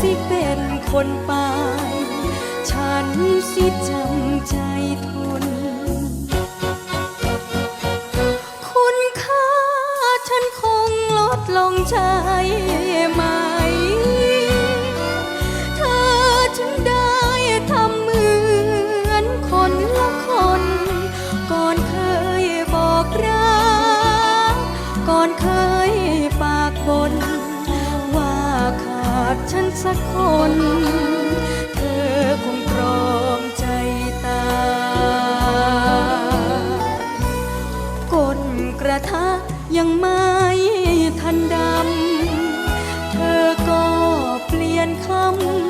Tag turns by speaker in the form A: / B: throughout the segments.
A: สิเป็นคนปานฉันสิจำใจทน คุณค่าฉันคงลดลงใจไหม เธอจึงได้ทำเหมือนคนละคน ก่อนเคยบอกรัก ก่อนเคยปากบน สักคน เธอคงตรอมใจตาก้นกระทะยังไม่ทันดำ เธอก็เปลี่ยนค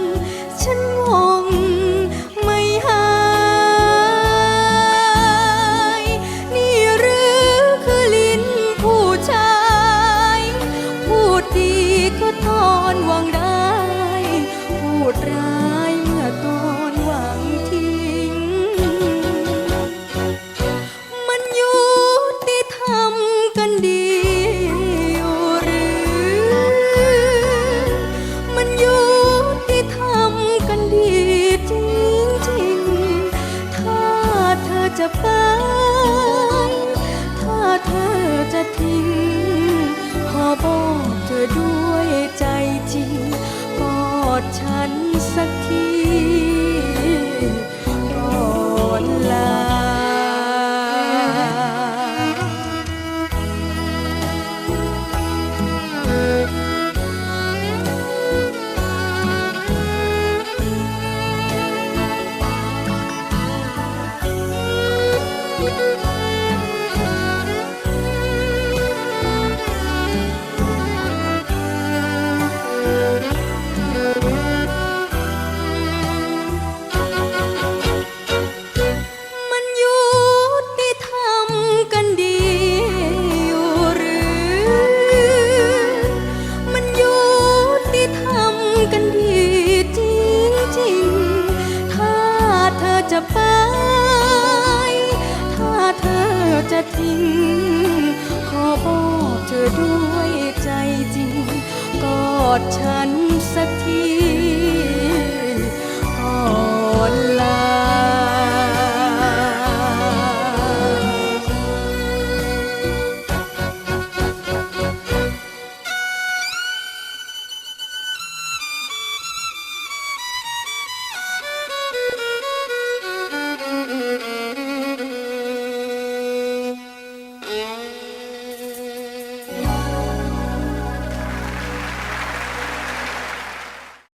A: ำ ฉันงง ดร้ายเมื่อตอนหวังทิ้ง มันยุติธรรมกันดีอยู่หรือ มันยุติธรรมกันดีจริงจริงๆ ถ้าเธอจะไป ถ้าเธอจะทิ้ง ขอบอกเธอด้วย สักที ไป ถ้าเธอจะทิ้ง ขอบอกเธอด้วยใจจริง กอดฉันสักที